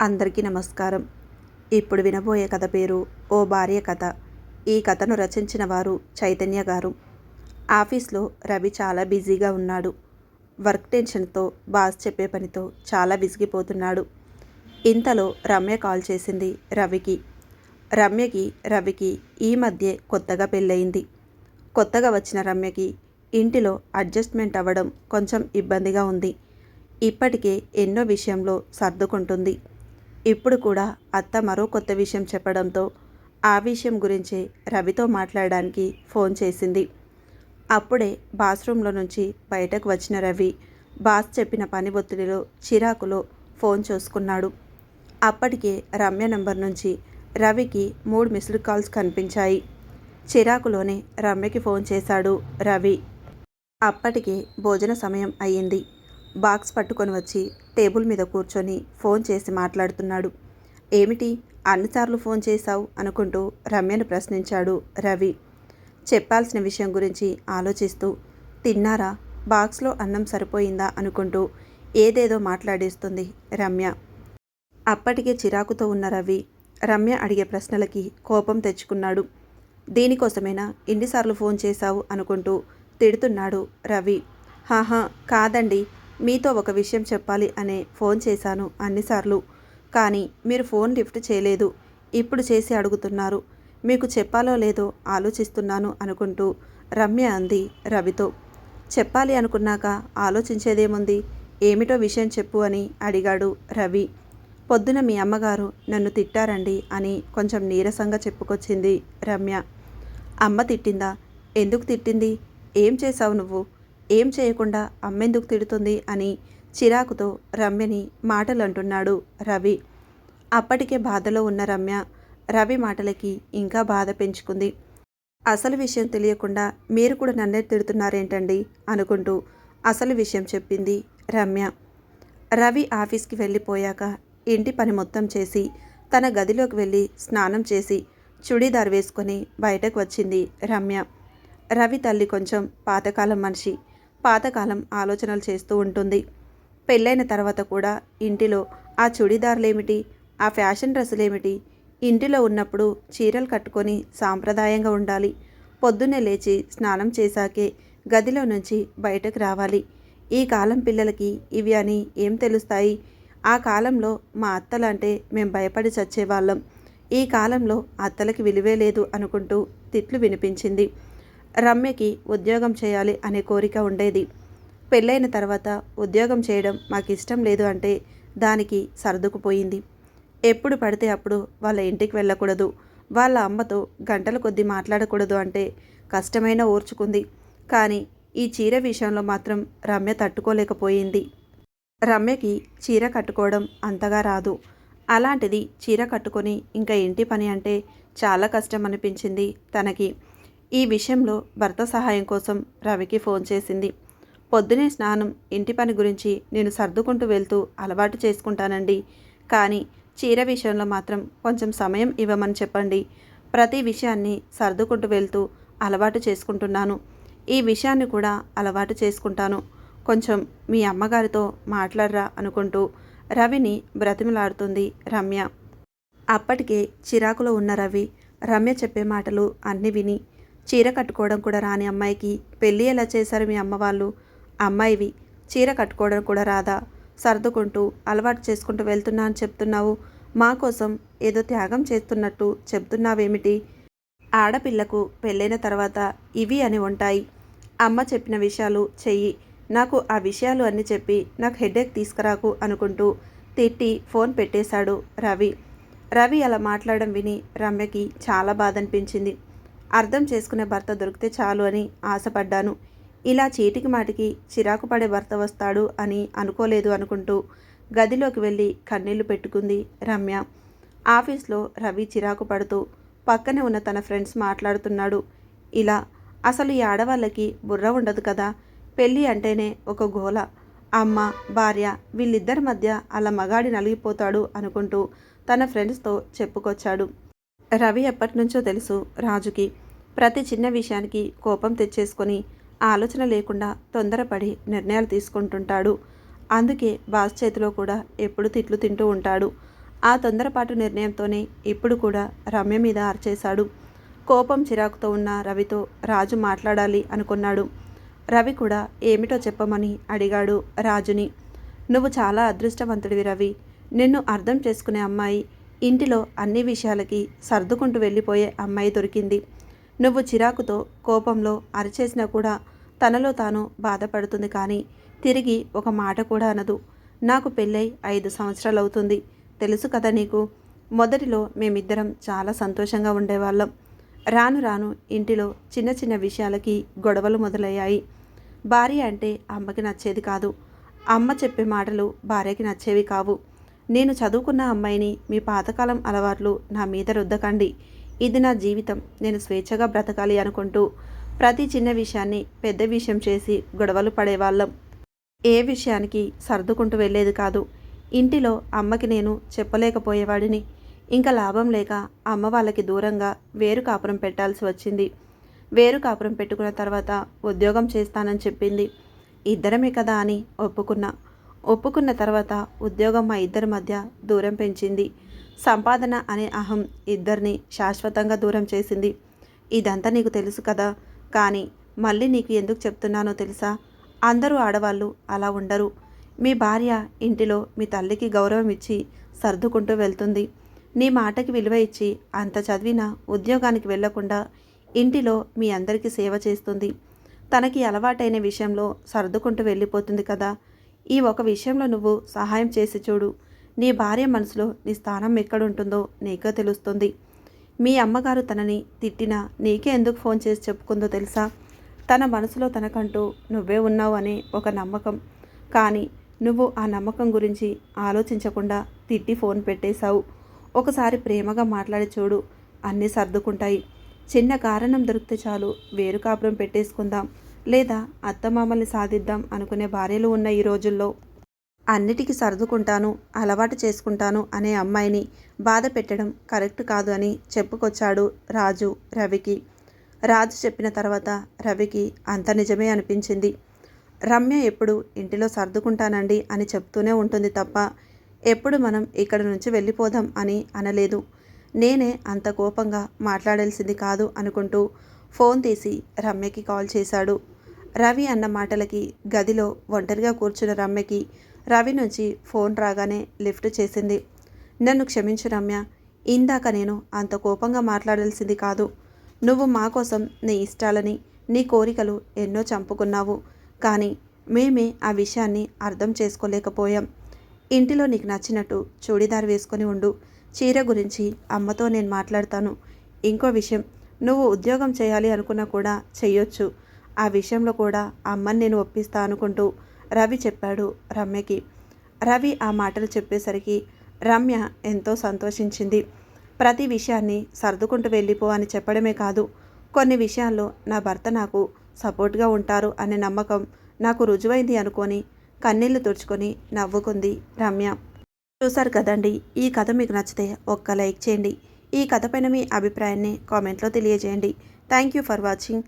అందరికీ నమస్కారం. ఇప్పుడు వినబోయే కథ పేరు ఓ భార్య కథ. ఈ కథను రచించిన వారు చైతన్య గారు. ఆఫీస్లో రవి చాలా బిజీగా ఉన్నాడు. వర్క్ టెన్షన్తో బాస్ చెప్పే పనితో చాలా విసిగిపోతున్నాడు. ఇంతలో రమ్య కాల్ చేసింది రవికి. రమ్యకి రవికి ఈ మధ్య కొత్తగా పెళ్ళయింది. కొత్తగా వచ్చిన రమ్యకి ఇంటిలో అడ్జస్ట్మెంట్ అవ్వడం కొంచెం ఇబ్బందిగా ఉంది. ఇప్పటికే ఎన్నో విషయంలో సర్దుకుంటుంది. ఇప్పుడు కూడా అత్త మరో కొత్త విషయం చెప్పడంతో ఆ విషయం గురించే రవితో మాట్లాడడానికి ఫోన్ చేసింది. అప్పుడే బాత్రూంలో నుంచి బయటకు వచ్చిన రవి బాస్ చెప్పిన పని ఒత్తిడిలో చిరాకులో ఫోన్ చూసుకున్నాడు. అప్పటికే రమ్య నంబర్ నుంచి రవికి మూడు మిస్డ్ కాల్స్ కనిపించాయి. చిరాకులోనే రమ్యకి ఫోన్ చేశాడు రవి. అప్పటికే భోజన సమయం అయ్యింది. బాక్స్ పట్టుకొని వచ్చి టేబుల్ మీద కూర్చొని ఫోన్ చేసి మాట్లాడుతున్నాడు. ఏమిటి? అన్నిసార్లు ఫోన్ చేశావు? అనుకుంటూ రమ్యను ప్రశ్నించాడు రవి. చెప్పాల్సిన విషయం గురించి ఆలోచిస్తూ తిన్నారా? బాక్స్లో అన్నం సరిపోయిందా? అనుకుంటూ ఏదేదో మాట్లాడేస్తుంది రమ్య. అప్పటికే చిరాకుతో ఉన్న రవి రమ్య అడిగే ప్రశ్నలకి కోపం తెచ్చుకున్నాడు. దీనికోసమేనా ఎన్నిసార్లు ఫోన్ చేశావు? అనుకుంటూ తిడుతున్నాడు రవి. హాహా కాదండి. మీతో ఒక విషయం చెప్పాలి అనే ఫోన్ చేశాను అన్నిసార్లు. కానీ మీరు ఫోన్ లిఫ్ట్ చేయలేదు. ఇప్పుడు చేసి అడుగుతున్నారు. మీకు చెప్పాలో లేదో ఆలోచిస్తున్నాను అనుకుంటూ రమ్య అంది రవితో. చెప్పాలి అనుకున్నాక ఆలోచించేదేముంది? ఏమిటో విషయం చెప్పు అని అడిగాడు రవి. పొద్దున మీ అమ్మగారు నన్ను తిట్టారండి అని కొంచెం నీరసంగా చెప్పుకొచ్చింది రమ్య. అమ్మ తిట్టిందా? ఎందుకు తిట్టింది? ఏం చేశావు నువ్వు? ఏం చేయకుండా అమ్మెందుకు తిడుతుంది అని చిరాకుతో రమ్యని మాటలు అంటున్నాడు రవి. అప్పటికే బాధలో ఉన్న రమ్య రవి మాటలకి ఇంకా బాధ పెంచుకుంది. అసలు విషయం తెలియకుండా మీరు కూడా నన్నే తిడుతున్నారేంటండి అనుకుంటూ అసలు విషయం చెప్పింది రమ్య. రవి ఆఫీస్కి వెళ్ళిపోయాక ఇంటి పని మొత్తం చేసి తన గదిలోకి వెళ్ళి స్నానం చేసి చుడీదార్ వేసుకొని బయటకు వచ్చింది రమ్య. రవి తల్లి కొంచెం పాతకాలం మనిషి. పాతకాలం ఆలోచనలు చేస్తూ ఉంటుంది. పెళ్ళైన తర్వాత కూడా ఇంటిలో ఆ చుడిదార్లేమిటి ఆ ఫ్యాషన్ డ్రెస్సులేమిటి ఇంటిలో ఉన్నప్పుడు చీరలు కట్టుకొని సాంప్రదాయంగా ఉండాలి. పొద్దున్నే లేచి స్నానం చేశాకే గదిలో నుంచి బయటకు రావాలి. ఈ కాలం పిల్లలకి ఇవి అని ఏం తెలుస్తాయి? ఆ కాలంలో మా అత్తలంటే మేం భయపడి చచ్చేవాళ్ళం. ఈ కాలంలో అత్తలకి విలువే లేదు అనుకుంటూ తిట్లు వినిపించింది. రమ్యకి ఉద్యోగం చేయాలి అనే కోరిక ఉండేది. పెళ్ళైన తర్వాత ఉద్యోగం చేయడం మాకు ఇష్టం లేదు అంటే దానికి సర్దుకుపోయింది. ఎప్పుడు పడితే అప్పుడు వాళ్ళ ఇంటికి వెళ్ళకూడదు. వాళ్ళ అమ్మతో గంటల కొద్దీ మాట్లాడకూడదు అంటే కష్టమైన ఓర్చుకుంది కానీ ఈ చీర విషయంలో మాత్రం రమ్య తట్టుకోలేకపోయింది. రమ్యకి చీర కట్టుకోవడం అంతగా రాదు. అలాంటిది చీర కట్టుకొని ఇంకా ఇంటి పని అంటే చాలా కష్టం అనిపించింది తనకి. ఈ విషయంలో భర్త సహాయం కోసం రవికి ఫోన్ చేసింది. పొద్దునే స్నానం ఇంటి పని గురించి నేను సర్దుకుంటూ వెళ్తూ అలవాటు చేసుకుంటానండి. కానీ చీర విషయంలో మాత్రం కొంచెం సమయం ఇవ్వమని చెప్పండి. ప్రతి విషయాన్ని సర్దుకుంటూ వెళ్తూ అలవాటు చేసుకుంటున్నాను. ఈ విషయాన్ని కూడా అలవాటు చేసుకుంటాను. కొంచెం మీ అమ్మగారితో మాట్లాడరా అనుకుంటూ రవిని బ్రతిమలాడుతుంది రమ్య. అప్పటికే చిరాకులో ఉన్న రవి రమ్య చెప్పే మాటలు అన్నీ విని చీర కట్టుకోవడం కూడా రాని అమ్మాయికి పెళ్ళి ఎలా చేశారు మీ అమ్మ వాళ్ళు? అమ్మాయివి చీర కట్టుకోవడం కూడా రాదా? సర్దుకుంటూ అలవాటు చేసుకుంటూ వెళ్తున్నా అని చెప్తున్నావు. మా కోసం ఏదో త్యాగం చేస్తున్నట్టు చెప్తున్నావేమిటి? ఆడపిల్లకు పెళ్ళైన తర్వాత ఇవి అని ఉంటాయి. అమ్మ చెప్పిన విషయాలు చెయ్యి. నాకు ఆ విషయాలు అన్ని చెప్పి నాకు హెడేక్ తీసుకురాకు అనుకుంటూ తిట్టి ఫోన్ పెట్టేశాడు రవి. రవి అలా మాట్లాడడం విని రమ్యకి చాలా బాధ అనిపించింది అర్థం చేసుకునే భర్త దొరికితే చాలు అని ఆశపడ్డాను. ఇలా చీటికి మాటికి చిరాకు పడే భర్త వస్తాడు అని అనుకోలేదు అనుకుంటూ గదిలోకి వెళ్ళి కన్నీళ్ళు పెట్టుకుంది రమ్య. ఆఫీస్లో రవి చిరాకు పడుతూ పక్కనే ఉన్న తన ఫ్రెండ్స్ మాట్లాడుతున్నాడు. ఇలా అసలు ఈ ఆడవాళ్ళకి బుర్ర ఉండదు కదా? పెళ్ళి అంటేనే ఒక గోల. అమ్మ భార్య వీళ్ళిద్దరి మధ్య అలా మగాడి నలిగిపోతాడు అనుకుంటూ తన ఫ్రెండ్స్తో చెప్పుకొచ్చాడు. రవి ఎప్పటినుంచో తెలుసు రాజుకి. ప్రతి చిన్న విషయానికి కోపం తెచ్చేసుకొని ఆలోచన లేకుండా తొందరపడి నిర్ణయాలు తీసుకుంటుంటాడు. అందుకే బాస్ చేతిలో కూడా ఎప్పుడు తిట్లు తింటూ ఉంటాడు. ఆ తొందరపాటు నిర్ణయంతోనే ఇప్పుడు కూడా రమ్య మీద ఆర్చేశాడు. కోపం చిరాకుతో ఉన్న రవితో రాజు మాట్లాడాలి అనుకున్నాడు. రవి కూడా ఏమిటో చెప్పమని అడిగాడు రాజుని. నువ్వు చాలా అదృష్టవంతుడివి రవి. నిన్ను అర్థం చేసుకునే అమ్మాయి ఇంటిలో అన్ని విషయాలకి సర్దుకుంటూ వెళ్ళిపోయే అమ్మాయి దొరికింది. నువ్వు చిరాకుతో కోపంలో అరిచేసినా కూడా తనలో తాను బాధపడుతుంది కానీ తిరిగి ఒక మాట కూడా అనదు. నాకు పెళ్ళై ఐదు సంవత్సరాలు అవుతుంది తెలుసు కదా నీకు? మొదటిలో మేమిద్దరం చాలా సంతోషంగా ఉండేవాళ్ళం. రాను రాను ఇంటిలో చిన్న చిన్న విషయాలకి గొడవలు మొదలయ్యాయి. భార్య అంటే అమ్మకి నచ్చేది కాదు. అమ్మ చెప్పే మాటలు భార్యకి నచ్చేవి కావు. నేను చదువుకున్న అమ్మాయిని మీ పాతకాలం అలవాట్లు నా మీద రుద్దకండి. ఇది నా జీవితం. నేను స్వేచ్ఛగా బ్రతకాలి అనుకుంటూ ప్రతి చిన్న విషయాన్ని పెద్ద విషయం చేసి గొడవలు పడేవాళ్ళం. ఏ విషయానికి సర్దుకుంటూ వెళ్ళేది కాదు. ఇంటిలో అమ్మకి నేను చెప్పలేకపోయేవాడిని. ఇంకా లాభం లేక అమ్మ వాళ్ళకి దూరంగా వేరు కాపురం పెట్టాల్సి వచ్చింది. వేరు కాపురం పెట్టుకున్న తర్వాత ఉద్యోగం చేస్తానని చెప్పింది. ఇద్దరమే కదా అని ఒప్పుకున్నా. ఒప్పుకున్న తర్వాత ఉద్యోగం మా ఇద్దరి మధ్య దూరం పెంచింది. సంపాదన అనే అహం ఇద్దరిని శాశ్వతంగా దూరం చేసింది. ఇదంతా నీకు తెలుసు కదా. కానీ మళ్ళీ నీకు ఎందుకు చెప్తున్నానో తెలుసా? అందరూ ఆడవాళ్ళు అలా ఉండరు. మీ భార్య ఇంటిలో మీ తల్లికి గౌరవం ఇచ్చి సర్దుకుంటూ వెళ్తుంది. నీ మాటకి విలువ ఇచ్చి అంత చదివిన ఉద్యోగానికి వెళ్ళకుండా ఇంటిలో మీ అందరికీ సేవ చేస్తుంది. తనకి అలవాటైన విషయంలో సర్దుకుంటూ వెళ్ళిపోతుంది కదా. ఈ ఒక విషయంలో నువ్వు సహాయం చేసి చూడు. నీ భార్య మనసులో నీ స్థానం ఎక్కడుంటుందో నీకే తెలుస్తుంది. మీ అమ్మగారు తనని తిట్టినా నీకే ఎందుకు ఫోన్ చేసి చెప్పుకుందో తెలుసా? తన మనసులో తనకంటూ నువ్వే ఉన్నావు అనే ఒక నమ్మకం. కానీ నువ్వు ఆ నమ్మకం గురించి ఆలోచించకుండా తిట్టి ఫోన్ పెట్టేశావు. ఒకసారి ప్రేమగా మాట్లాడి చూడు. అన్నీ సర్దుకుంటాయి. చిన్న కారణం దొరికితే చాలు వేరు కాపురం పెట్టేసుకుందాం. లేదా అత్తమామల్ని సాధిద్దాం అనుకునే భార్యలు ఉన్న ఈ రోజుల్లో అన్నిటికీ సర్దుకుంటాను అలవాటు చేసుకుంటాను అనే అమ్మాయిని బాధ పెట్టడం కరెక్ట్ కాదు అని చెప్పుకొచ్చాడు రాజు రవికి. రాజు చెప్పిన తర్వాత రవికి అంత నిజమే అనిపించింది. రమ్య ఎప్పుడు ఇంటిలో సర్దుకుంటానండి అని చెప్తూనే ఉంటుంది తప్ప ఎప్పుడు మనం ఇక్కడ నుంచి వెళ్ళిపోదాం అని అనలేదు. నేనే అంత కోపంగా మాట్లాడాల్సింది కాదు అనుకుంటూ ఫోన్ తీసి రమ్యకి కాల్ చేశాడు. రవి అన్న మాటలకి గదిలో ఒంటరిగా కూర్చున్న రమ్యకి రవి నుంచి ఫోన్ రాగానే లిఫ్ట్ చేసింది. నన్ను క్షమించు రమ్య ఇందాక నేను అంత కోపంగా మాట్లాడాల్సింది కాదు. నువ్వు మా కోసం నీ ఇష్టాలని నీ కోరికలు ఎన్నో చంపుకున్నావు. కానీ మేమే ఆ విషయాన్ని అర్థం చేసుకోలేకపోయాం. ఇంటిలో నీకు నచ్చినట్టు చూడీదార్ వేసుకొని ఉండు. చీర గురించి అమ్మతో నేను మాట్లాడతాను. ఇంకో విషయం నువ్వు ఉద్యోగం చేయాలి అనుకున్నా కూడా చెయ్యొచ్చు. ఆ విషయంలో కూడా అమ్మని నేను ఒప్పిస్తా అనుకుంటూ రవి చెప్పాడు రమ్యకి. రవి ఆ మాటలు చెప్పేసరికి రమ్య ఎంతో సంతోషించింది. ప్రతి విషయాన్ని సర్దుకుంటూ వెళ్ళిపో అని చెప్పడమే కాదు కొన్ని విషయాల్లో నా భర్త నాకు సపోర్ట్గా ఉంటారు అనే నమ్మకం నాకు రుజువైంది అనుకొని కన్నీళ్ళు తుడుచుకొని నవ్వుకుంది రమ్య. చూసారు కదండి ఈ కథ మీకు నచ్చితే ఒక్క లైక్ చేయండి. ఈ కథ పైన మీ అభిప్రాయాన్ని కామెంట్లో తెలియజేయండి. Thank you for watching.